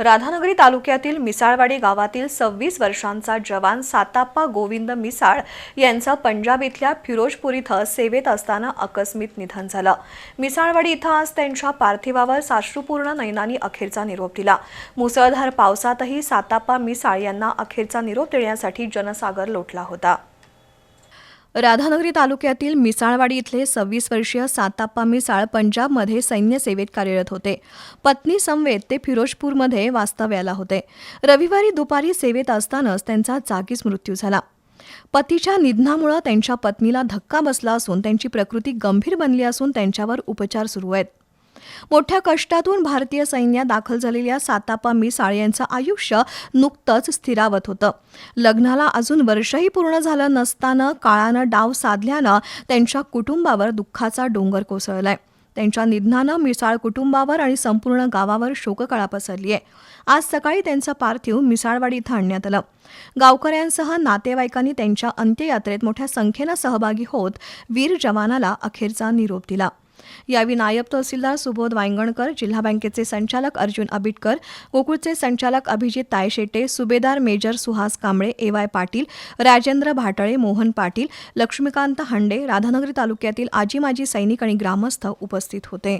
राधानगरी तालुक्यातील मिसाळवाडी गावातील सव्वीस वर्षांचा जवान साताप्पा गोविंद मिसाळ यांचं पंजाब इथल्या फिरोजपूर इथं सेवेत असताना अकस्मित निधन झालं. मिसाळवाडी इथं आज त्यांच्या पार्थिवावर साश्रुपूर्ण नैनानी अखेरचा निरोप दिला. मुसळधार पावसातही साताप्पा मिसाळ यांना अखेरचा निरोप देण्यासाठी जनसागर लोटला होता. राधानगरी तालुक्यातील मिसाळवाडी इथले सव्वीस वर्षीय साताप्पा मिसाळ पंजाबमध्ये सैन्य सेवेत कार्यरत होते. पत्नी समवेत ते फिरोजपूरमध्ये वास्तव्याला होते. रविवारी दुपारी सेवेत असतानाच त्यांचा जागीच मृत्यू झाला. पतीच्या निधनामुळे त्यांच्या पत्नीला धक्का बसला असून त्यांची प्रकृती गंभीर बनली असून त्यांच्यावर उपचार सुरू आहेत. मोठ्या कष्टातून भारतीय सैन्यात दाखल झालेल्या सातापा मिसाळ यांचं आयुष्य नुकतंच स्थिरावत होतं. लग्नाला अजून वर्षही पूर्ण झालं नसताना काळानं डाव साधल्यानं त्यांच्या कुटुंबावर दुःखाचा डोंगर कोसळलाय. त्यांच्या निधनानं मिसाळ कुटुंबावर आणि संपूर्ण गावावर शोककळा पसरली आहे आज सकाळी त्यांचं पार्थिव मिसाळवाडी इथं आणण्यात आलं. गावकऱ्यांसह नातेवाईकांनी त्यांच्या अंत्ययात्रेत मोठ्या संख्येनं सहभागी होत वीर जवानाला अखेरचा निरोप दिला. यावेळी नायब तहसीलदार सुबोध वायंगणकर जिल्हा बँकेचे संचालक अर्जुन अबिटकर गोकुळचे संचालक Abhijit Tayshete Subedar major Suhas Kamble A Y Patil Rajendra Bhatale Mohan Patil Laxmikant Hande Radhanagari तालुक्यातील आजी माजी सैनिक आणि ग्रामस्थ उपस्थित होते.